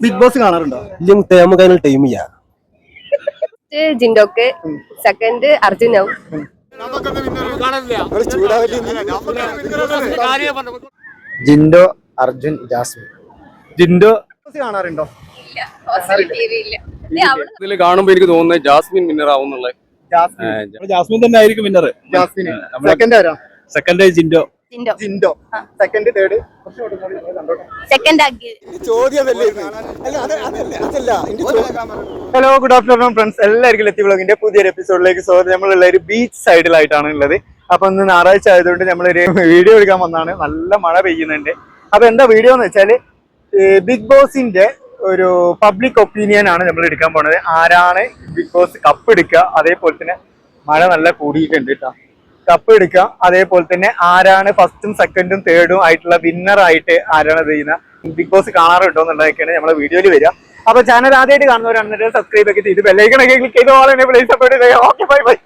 Big boss കാണാറുണ്ടോ? ഇല്ല മുത്തേ നമുക്ക് അതിനുള്ള ടൈം ചെയ്യാം ഫസ്റ്റ് ജിൻഡോക്ക് സെക്കൻഡ് അർജുനാവും. ജിൻഡോ അർജുൻ ജാസ്മിൻ. ജിൻഡോ. കാണാറുണ്ടോ? ഇതിൽ കാണുമ്പോ എനിക്ക് തോന്നുന്നത് ജാസ്മിൻ വിന്നർ ആവുന്നുള്ള ജാസ്മിൻ. ജാസ്മിൻ തന്നെ ആയിരിക്കും വിന്നർ ജാസ്മിൻ. സെക്കൻഡ് ആരാ? Second Jinto. Jinto. Second third second ആക്കി. ഹലോ ഗുഡ് ആഫ്റ്റർനൂൺ ഫ്രണ്ട്സ് എല്ലാവർക്കും ലത്തി വ്ളോഗിന്റെ പുതിയൊരു എപ്പിസോഡിലേക്ക് സ്വാഗതം. നമ്മളുള്ള ഒരു ബീച്ച് സൈഡിലായിട്ടാണ് ഉള്ളത്. അപ്പൊ ഇന്ന് ഞായറാഴ്ച ആയതുകൊണ്ട് നമ്മളൊരു വീഡിയോ എടുക്കാൻ വന്നാണ് നല്ല മഴ പെയ്യുന്നുണ്ട്. അപ്പൊ എന്താ വീഡിയോ എന്ന് വെച്ചാൽ ബിഗ് ബോസിന്റെ ഒരു പബ്ലിക് ഒപ്പീനിയൻ ആണ് നമ്മൾ എടുക്കാൻ പോണത്. ആരാണ് ബിഗ് ബോസ് കപ്പ് എടുക്കുക? അതേപോലെ തന്നെ മഴ നല്ല കൂടിയിട്ടുണ്ട് കേട്ടോ കപ്പ് എടുക്കാം. അതേപോലെ തന്നെ ആരാണ് ഫസ്റ്റും സെക്കൻഡും തേർഡും ആയിട്ടുള്ള വിന്നർ ആയിട്ട് ആരാണ് ഇത് ചെയ്യുന്ന ബിഗ് ബോസ് കാണാറുണ്ടോ എന്നുള്ളതൊക്കെയാണ് നമ്മളെ വീഡിയോയിൽ വരിക. അപ്പൊ ചാനൽ ആദ്യമായിട്ട് കാണുന്നവരാണെന്നുണ്ടെങ്കിൽ സബ്സ്ക്രൈബ് ഒക്കെ ചെയ്ത് ബെല്ലൈക്കണൊക്കെ ക്ലിക്ക് ചെയ്ത് പോലെ please support okay bye bye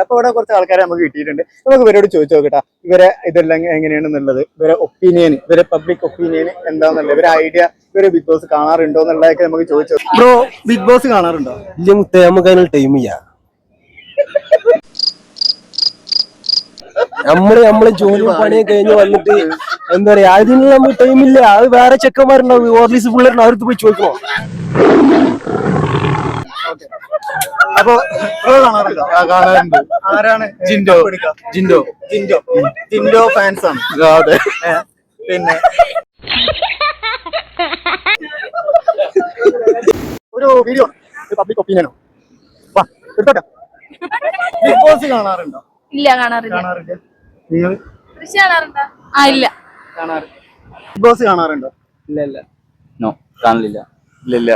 അപ്പൊ ഇവിടെ കുറച്ച് ആൾക്കാരെ നമുക്ക് കിട്ടിയിട്ടുണ്ട്. നമുക്ക് ഇവരോട് ചോദിച്ചു നോക്കട്ടെ. ഇവരെ ഇതെല്ലാം എങ്ങനെയാണെന്നുള്ളത്? ഇവരെ ഒപ്പീനിയൻ ഇവരെ പബ്ലിക് ഒപ്പീനിയൻ എന്താന്നുള്ളത്? ഇവരെ ഐഡിയ ഇവർ ബിഗ് ബോസ് കാണാറുണ്ടോ എന്നുള്ളതൊക്കെ നമുക്ക് ചോദിച്ചു ബ്രോ ബിഗ് ബോസ് കാണാറുണ്ടോ? ഇല്ല മുത്തേ നമുക്ക് അതിനുള്ള ടൈം ചെയ്യാം നമ്മൾ നമ്മൾ ജോലി പണിയും കഴിഞ്ഞ് വന്നിട്ട് എന്താ പറയാ അതിനുള്ള നമ്മൾ ടൈമില്ല അത് വേറെ ചെക്കന്മാരുണ്ടാവും. ഓർലീസ് പിള്ളേരുണ്ട് അവർക്ക് പോയി ചോദിക്കണോ അപ്പൊ കാണാറുണ്ടോ? ആരാണ്? ജിൻഡോ. ജിൻഡോ. ജിൻഡോ. ജിൻഡോ ഫാൻസ് ആണ്. അതെ. പിന്നെ? ഒരു വീഡിയോ പബ്ലിക് ഒപ്പീനിയനോ വാ എടുത്തോട്ടെ. ബിഗ് ബോസ് കാണാറുണ്ടോ? ഇല്ല കാണാറില്ല. കാണാറുണ്ട് നിങ്ങൾ കൃഷി കാണാറുണ്ടോ? ആ ഇല്ല. കാണാറുണ്ട് ബിഗ് ബോസ് കാണാറുണ്ടോ? ഇല്ല ഇല്ല. നോ കാണില്ല ഇല്ല ഇല്ല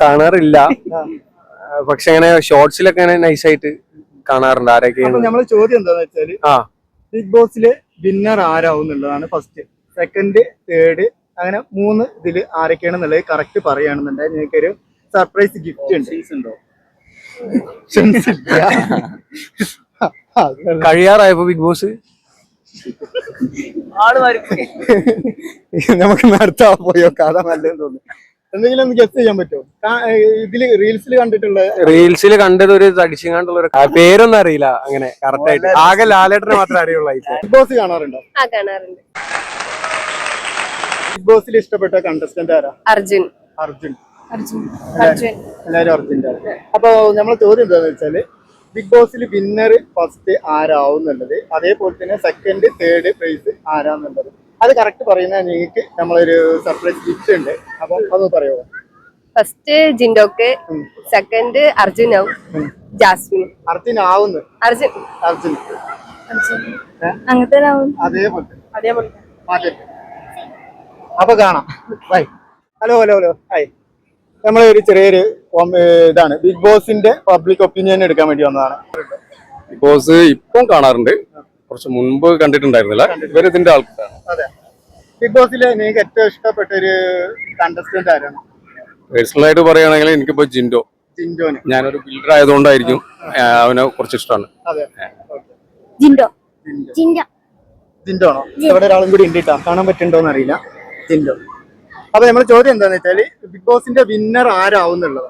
കാണാറില്ല. പക്ഷെ അങ്ങനെ ഷോർട്സിലൊക്കെ അങ്ങനെ നൈസായിട്ട് കാണാറുണ്ട്. അപ്പൊ ആരൊക്കെയാണ് നമ്മളെ ചോദ്യം എന്താന്ന് വെച്ചാൽ ആ. ബിഗ് ബോസിൽ വിന്നർ ആരാവുന്നുള്ളതാണ് ഫസ്റ്റ് സെക്കൻഡ് തേർഡ് അങ്ങനെ മൂന്ന് ഇതിൽ ആരൊക്കെയാണെന്നുള്ളത് കറക്റ്റ് പറയുകയാണെന്നുണ്ടെങ്കിൽ നിങ്ങൾക്കൊരു സർപ്രൈസ് ഗിഫ്റ്റ് ഉണ്ട്. ഉണ്ടോ? കഴിയാറായപ്പോ ബിഗ് ബോസ് നമുക്ക് നടത്താൻ പോയോ? കഥ നല്ലതെന്ന് തോന്നുന്നു. എന്തെങ്കിലും ഗസ് ചെയ്യാൻ പറ്റുമോ? ഇതിൽ റീൽസിൽ കണ്ടിട്ടുള്ള റീൽസിൽ കണ്ടത് ഒരു തടിച്ചിങ്ങാണ്ടുള്ള ഒരു പേരൊന്നും അറിയില്ല അങ്ങനെ കറക്റ്റ് ആയിട്ട്. ആകെ ലാലേട്ടനെ മാത്രമേ അറിയുള്ളൂ ബിഗ് ബോസ് കാണാറുണ്ടോ? ആ കാണാറുണ്ട്. ബിഗ് ബോസിൽ ഇഷ്ടപ്പെട്ട കണ്ടസ്റ്റന്റ് ആരാ? അർജുൻ. അർജുൻ. അർജുൻ. അർജുൻ. എല്ലാവരും അർജുന്റെ അപ്പൊ നമ്മളെ ചോദ്യം എന്താണെന്ന് വെച്ചാൽ ബിഗ് ബോസിൽ വിന്നർ ഫസ്റ്റ് ആരാവുന്നുള്ളത്? അതേപോലെ തന്നെ സെക്കൻഡ് തേർഡ് പ്രൈസ് ആരാന്നുള്ളത്. അത് കറക്റ്റ് പറയുന്ന നിങ്ങൾക്ക് നമ്മളൊരു സർപ്രൈസ് ഗിഫ്റ്റ് ഉണ്ട്. അപ്പൊ അത് പറയുമോ ഫസ്റ്റ് ജിൻഡോക്ക് സെക്കൻഡ് അർജുനാവും ജാസ്മിൻ. അർജുൻ. ആവുന്നു അർജുൻ. അർജുൻ? അങ്ങനത്തെ അതേപോലെ. അതേപോലെ അപ്പൊ കാണാം. Bye hello hello hello hi നമ്മളെ ഒരു ചെറിയൊരു ഇതാണ്. ബിഗ് ബോസിന്റെ പബ്ലിക് ഒപ്പീനിയൻ എടുക്കാൻ വേണ്ടി വന്നതാണ്. ബിഗ് ബോസ് ഇപ്പം കാണാറുണ്ട്. കുറച്ച് മുൻപ് കണ്ടിട്ടുണ്ടായിരുന്നില്ല. ആൾക്കാരാണ് അതെ. ബിഗ് ബോസിലെ നിങ്ങൾക്ക് ഏറ്റവും ഇഷ്ടപ്പെട്ട ഒരു കണ്ടസ്റ്റന്റ് ആരാണ്? പേഴ്സണൽ ആയിട്ട് പറയുകയാണെങ്കിൽ എനിക്കിപ്പോ ജിൻഡോ. ജിൻജോന് ഞാനൊരു ബിൽഡർ ആയതുകൊണ്ടായിരിക്കും അവനെ കുറച്ച് ഇഷ്ടമാണ് അതെ ജിൻഡോ. ജിൻഡോ. ജിൻഡോ. ആണോ? ഇവിടെ ഒരാളും കൂടി ഉണ്ട് കാണാൻ പറ്റുന്നുണ്ടോന്ന് അറിയില്ല ജിൻഡോ. അപ്പൊ നമ്മുടെ ചോദ്യം എന്താന്ന് വെച്ചാൽ ബിഗ് ബോസിന്റെ വിന്നർ ആരാവുന്നുള്ളത്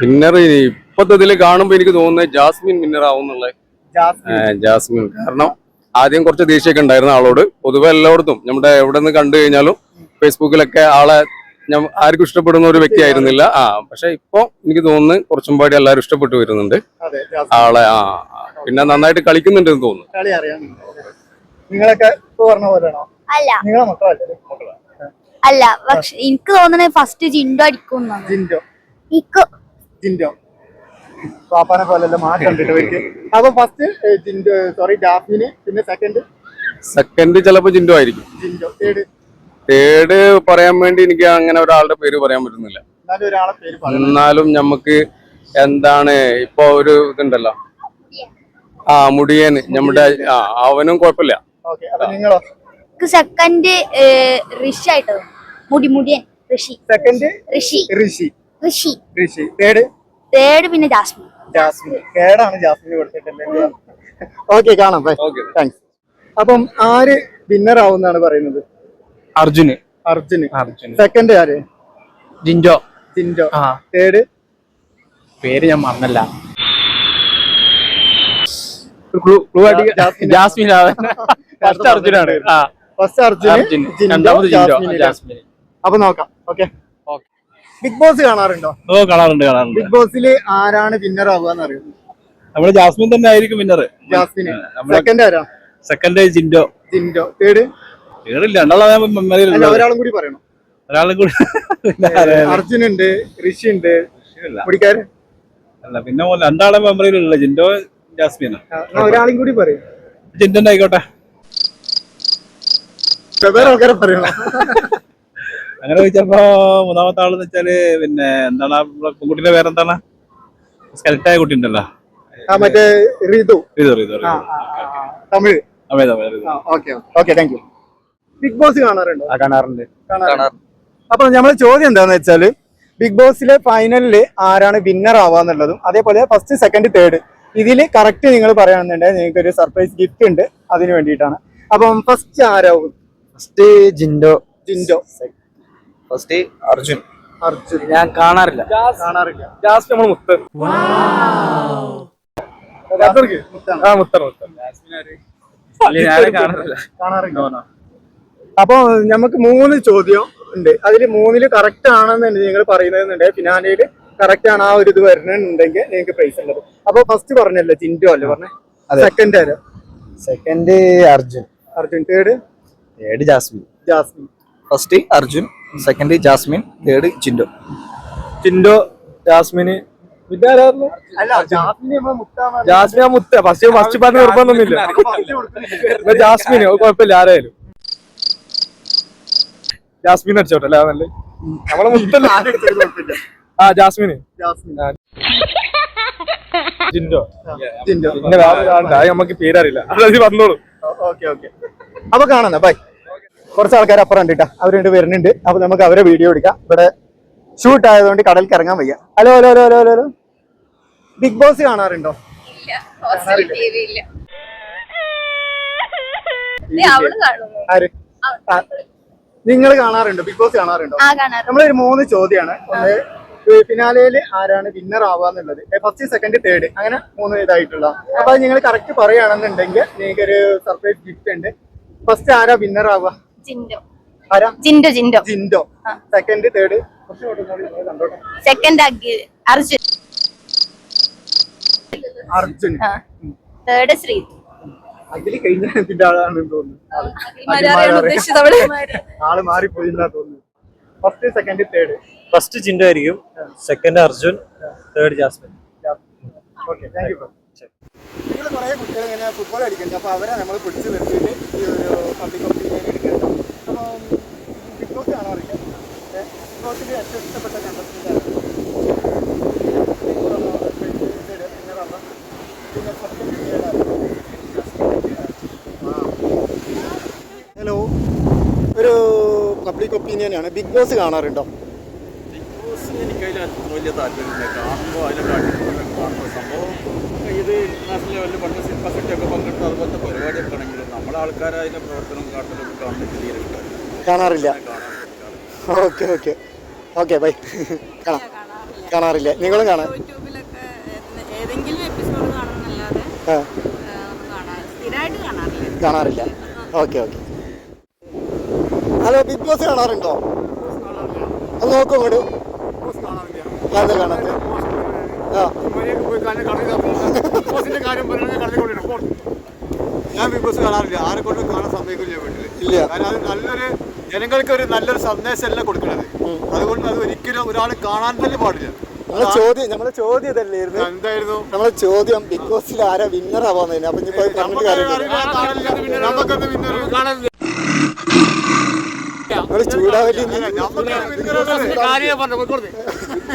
വിന്നർ ഇപ്പത്തെ ഇതിൽ കാണുമ്പോ എനിക്ക് തോന്നുന്നത് ജാസ്മിൻ വിന്നർ ആവുന്നുള്ളത് ജാസ്മിൻ. ജാസ്മിൻ. കാരണം ആദ്യം കുറച്ച് ദേഷ്യമൊക്കെ ഉണ്ടായിരുന്ന ആളോട് പൊതുവെ എല്ലായിടത്തും നമ്മുടെ എവിടെ നിന്ന് കണ്ടു കഴിഞ്ഞാലും ഫേസ്ബുക്കിലൊക്കെ ആളെ ഞാൻ ആർക്കും ഇഷ്ടപ്പെടുന്ന ഒരു വ്യക്തി ആയിരുന്നില്ല. ആ പക്ഷെ ഇപ്പൊ എനിക്ക് തോന്നുന്നു കുറച്ചും പാടി എല്ലാവരും ഇഷ്ടപ്പെട്ടു വരുന്നുണ്ട്. ആളെ ആ. പിന്നെ നന്നായിട്ട് കളിക്കുന്നുണ്ട് എന്ന് തോന്നുന്നു. കളി അറിയാം നിങ്ങളൊക്കെ ഇപ്പൊ പറഞ്ഞ പോലെയാണോ? അല്ല. നിങ്ങളെ മക്കളല്ലേ? അല്ല പക്ഷെ എനിക്ക് തോന്നണേ ഫസ്റ്റ് ജിൻഡോ അടിക്കും. ജിൻഡോ. ജിൻഡോ. പാപ്പാനെ അപ്പൊ ഫസ്റ്റ് ജിൻഡോ സോറി പിന്നെ സെക്കൻഡ് സെക്കൻഡ് ചിലപ്പോ ജിൻഡോ ആയിരിക്കും. ജിൻഡോ. തേർഡ് തേർഡ് പറയാൻ വേണ്ടി എനിക്ക് അങ്ങനെ ഒരാളുടെ പേര് പറയാൻ പറ്റുന്നില്ല. എന്നാലും നമുക്ക് എന്താണ് ഇപ്പൊ ഒരു ഇതുണ്ടല്ലോ. ആ മുടിയൻ നമ്മുടെ ആ അവനും കുഴപ്പമില്ല. സെക്കൻഡ് റിഷ് ആയിട്ട് തോന്നി. മുടി Mudiyan Rishi. Second Rishi. Rishi. Rishi. Rishi. Third third പിന്നെ ജാസ്മിൻ. ജാസ്മിൻ. തേർഡാണ് ജാസ്മിൻ കൊടുത്തിട്ടുള്ളത്. ഓക്കെ കാണാം. താങ്ക്സ് അപ്പം ആര് വിന്നർ ആവുന്നാണ് പറയുന്നത്? അർജുന്. അർജുന്. അർജുന്. സെക്കൻഡ് ആര്? ജിൻജോ. ജിൻജോ. ആ. തേർഡ് പേര് ഞാൻ മറന്നല്ല. ജാസ്മിൻ. ആണ് ഫസ്റ്റ് അർജുനാണ്. ആ. ഫസ്റ്റ് അർജുൻ രണ്ടാമത് ജാസ്മിൻ ജാസ്മിൻ അപ്പൊ നോക്കാം ഓക്കെ ബിഗ് ബോസ് കാണാറുണ്ടോ? ഓ കാണാറുണ്ട് കാണാറുണ്ട്. ബിഗ് ബോസിൽ ആരാണ് വിന്നർ ആവുക എന്നറിയാം നമ്മൾ ജാസ്മിൻ തന്നെ ആയിരിക്കും വിന്നർ ജാസ്മിൻ സെക്കൻഡ് ആരാ? സെക്കൻഡ് ജിൻഡോ. ജിൻഡോ. തേർഡ് രണ്ടാളെ ഒരാളും കൂടി പറയണം. ഒരാളും കൂടി അർജുൻ ഉണ്ട് ഋഷി ഉണ്ട് അല്ല പിന്നെ രണ്ടാളെ മെമ്മറിയിലുള്ള ജിൻഡോ ജാസ്മിൻ ഒരാളും കൂടി പറയും. ജിൻഡോ ആയിക്കോട്ടെ. വേറെ ആൾക്കാരെ പറയണം? അങ്ങനെ ചോദിച്ചപ്പോ മൂന്നാമത്തെ ആളെന്ന് വെച്ചാൽ പിന്നെ എന്താണ് പെൺകുട്ടിയുടെ പേരെന്താണ്? സ്കെൽറ്റായ കുട്ടി ഉണ്ടല്ലോ. ആ മറ്റേ Rithu. Tamil. Okay okay. Thank you big boss കാണാറുണ്ടോ? കാണാറുണ്ട്. കാണാറുണ്ട്. അപ്പൊ നമ്മുടെ ചോദ്യം എന്താന്ന് വെച്ചാൽ ബിഗ് ബോസിലെ ഫൈനലിൽ ആരാണ് വിന്നർ ആവാന്നുള്ളതും അതേപോലെ ഫസ്റ്റ് സെക്കൻഡ് തേർഡ് ഇതിൽ കറക്റ്റ് നിങ്ങൾ പറയുകയാണെന്നുണ്ടെങ്കിൽ നിങ്ങൾക്ക് ഒരു സർപ്രൈസ് ഗിഫ്റ്റ് ഉണ്ട്. അതിന് വേണ്ടിയിട്ടാണ്. അപ്പം ഫസ്റ്റ് ആരാവും? ഫസ്റ്റ് ജിൻഡോ. ജിൻഡോ. ഫസ്റ്റ് അർജുൻ. അർജുൻ. ഞാൻ കാണാറില്ല. കാണാറില്ല. നമ്മൾ മുത്ത്. ആ മുത്തർ മുത്തർ ഞാൻ കാണാറില്ല. കാണാറില്ല. അപ്പൊ നമുക്ക് മൂന്ന് ചോദ്യം ഉണ്ട്. അതിൽ മൂന്നിൽ കറക്റ്റ് ആണെന്ന് നിങ്ങൾ പറയുന്നതെന്നുണ്ട് ഫിനാലയിൽ കറക്റ്റ് ആണ് ആ ഒരു ഇത് വരുന്നുണ്ടെങ്കിൽ നിങ്ങൾക്ക് പ്രൈസ് ഉള്ളത്. അപ്പൊ ഫസ്റ്റ് പറഞ്ഞല്ലോ ജിൻഡോ അല്ലേ പറഞ്ഞേ? സെക്കൻഡ് ആരോ? Second Arjun. Arjun. Third third Jasmin. Jasmin. First Arjun. Second Jasmin third Jinto. Jinto ജാസ്മിന്. പിന്നെ ആരായിരുന്നു? ജാസ്മിൻ. മുത്ത. ഫസ്റ്റ് ഫസ്റ്റ് പറഞ്ഞ നിർബന്ധമൊന്നുമില്ല. ജാസ്മിന് കുഴപ്പമില്ല ആരായാലും. ജാസ്മിൻ അടിച്ചോട്ടെ അല്ലേ? അതല്ലേ? നമ്മളെ മുത്തല്ല? ആ ജാസ്മിന്. ജാസ്മിൻ ജിൻഡോ ജിൻഡോ പിന്നെ വേറെ ഒരാളുണ്ട് അത് നമുക്ക് പേരറിയില്ല. അതായത് വന്നോളൂ. Okay okay. അപ്പൊ കാണാം ബൈ. കുറച്ച് ആൾക്കാർ അപ്പുറം ഉണ്ടിട്ടാ അവരുണ്ട് വരുന്നുണ്ട്. അപ്പൊ നമുക്ക് അവരെ വീഡിയോ എടുക്കാം. ഇവിടെ ഷൂട്ട് ആയതുകൊണ്ട് കടലിൽ ഇറങ്ങാൻ വയ്യ. Hello hello hello hello hello. Big boss കാണാറുണ്ടോ? ആര്? നിങ്ങൾ കാണാറുണ്ടോ? ബിഗ് ബോസ് കാണാറുണ്ടോ? നമ്മളൊരു മൂന്ന് ചോദ്യമാണ് ഒന്ന് ആരാണ് വിന്നർ ആവാന്നുള്ളത് ഫസ്റ്റ് സെക്കൻഡ് തേർഡ് അങ്ങനെ മൂന്ന് ഇതായിട്ടുള്ള. അപ്പൊ നിങ്ങൾ കറക്റ്റ് പറയുകയാണെന്നുണ്ടെങ്കിൽ നിങ്ങൾക്ക് ഒരു സർപ്രൈസ് ഗിഫ്റ്റ് ഉണ്ട്. ഫസ്റ്റ് ആരാ വിന്നർ ആവുക? ജിൻഡോ. ആരാ? Jinto Jinto. Jinto. Second third second Arjun. Arjun. Third Sree. അതിൽ കഴിഞ്ഞ ഇതിന്റെ ആളാണെന്ന് തോന്നുന്നു. ആൾ. മാറിപ്പോയി തോന്നുന്നു. First second third first Jinto ആയിരിക്കും. Second Arjun. Third Jasmin. Okay thank you കുട്ടികൾ ഇങ്ങനെ ഫുട്ബോൾ അടിക്കുന്നുണ്ട് അപ്പോൾ അവരെ നമ്മൾ പിടിച്ചു നിർത്തിയിട്ട് ഈ ഒരു പബ്ലിക് ഒപ്പീനിയൻ ഹലോ ഒരു പബ്ലിക് ഒപ്പീനിയനാണ് ബിഗ് ബോസ് കാണാറുണ്ടോ? ബിഗ് ബോസ് എനിക്കതിൽ അത്ര വലിയ താല്പര്യമില്ല. കാണുമ്പോൾ അതിലൊക്കെ സംഭവം. ഇത് നാട്ടിലെ ലെവലിൽ പണ്ട് സിനിമ സെറ്റൊക്കെ പങ്കെടുത്ത് അതുപോലത്തെ ആൾക്കാർ അതിന്റെ പ്രവർത്തനം കാട്ടലൊക്കെ കാണുന്നത് തീരെ കാണാറില്ല. Okay okay. Okay bye. കാണാം. കാണാറില്ല. നിങ്ങളും കാണാം. കാണാറില്ല. കാണാറില്ല. Okay okay. Hello big boss കാണാറുണ്ടോ? നോക്കും നോക്കൂ ഇങ്ങോട്ട് അത് കാണാത്ത ആ ഞാൻ ബിഗ് ബോസ് കാണാറില്ല. ആരെ കൊണ്ടും കാണാൻ സമ്മതിക്കില്ല വീട്ടിൽ. ഇല്ല. കാരണം അത് നല്ലൊരു ജനങ്ങൾക്ക് ഒരു നല്ലൊരു സന്ദേശമല്ല കൊടുക്കുന്നത് അതുകൊണ്ട് അത് ഒരിക്കലും ഒരാൾ കാണാൻ തന്നെ പാടില്ല. നമ്മളെ ചോദ്യം നമ്മളെ ചോദ്യം ഇതല്ലായിരുന്നു. എന്തായിരുന്നു? നമ്മളെ ചോദ്യം ബിഗ് ബോസിൽ ആരാ വിന്നർ ആവാന്നതിന് അപ്പൊ ഇനിയിപ്പോ അത് പറഞ്ഞിട്ട് കാര്യമില്ല നമുക്കൊന്നും പിന്നെ കാണാൻ നമ്മൾ ചൂടാവലി ഇനി.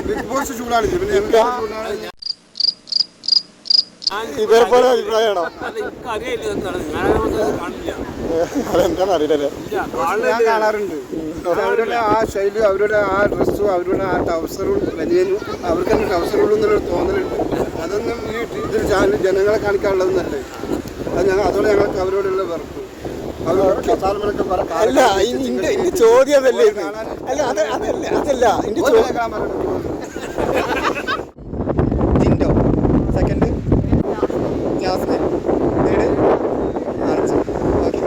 ബിഗ് ബോസ് ചൂടാണ് ഇവരെ പോലെ അഭിപ്രായമാണോ? അറിയില്ലല്ലേ? ഞാൻ കാണാറുണ്ട്. അവരുടെ ആ ശൈലി അവരുടെ ആ ഡ്രസ്സും അവരുടെ ആ ടൗസറും വലിയ അവർക്ക് തന്നെ ടവസറുള്ളൂ എന്നുള്ളൊരു തോന്നലുണ്ട്. അതൊന്നും ഈ ഇതിൽ ചാനൽ ജനങ്ങളെ കാണിക്കാനുള്ളതെന്നല്ലേ അത് ഞങ്ങൾ അതോടെ ഞങ്ങൾക്ക് അവരോടുള്ള വെറുപ്പ്. അല്ല ചോദ്യം അതല്ലേ? അല്ല അതല്ല അതല്ല എന്റെ ചോദ്യം Jinto second Jasmin third Arjun okay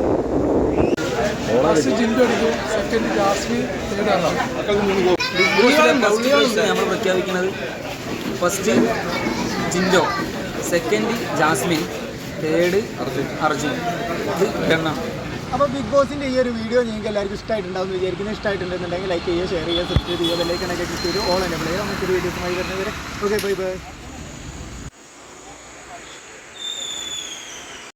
നമ്മൾ പ്രഖ്യാപിക്കുന്നത്. First Jinto second Jasmin third Arjun. Arjun ഇത് എണ്ണം അപ്പോൾ ബിഗ് ബോസിന്റെ ഈ ഒരു വീഡിയോ നിങ്ങൾക്ക് എല്ലാവർക്കും ഇഷ്ടമായിട്ടുണ്ടാവും വിചാരിക്കുന്നത് വിചാരിക്കുന്നു. ഇഷ്ടമായിട്ടുണ്ടെന്നുണ്ടെങ്കിൽ ലൈക്ക് ചെയ്യുക ഷെയർ ചെയ്യുക സബ്സ്ക്രൈബ് ചെയ്യുക ബെല്ലൈക്കണൊക്കെ ക്ലിക്ക് ചെയ്ത് ഓൾ എന്നെ പ്ലേ നമുക്കൊരു വീഡിയോസുമായി വരുന്നവരെ ഓക്കെ ബൈ ബൈ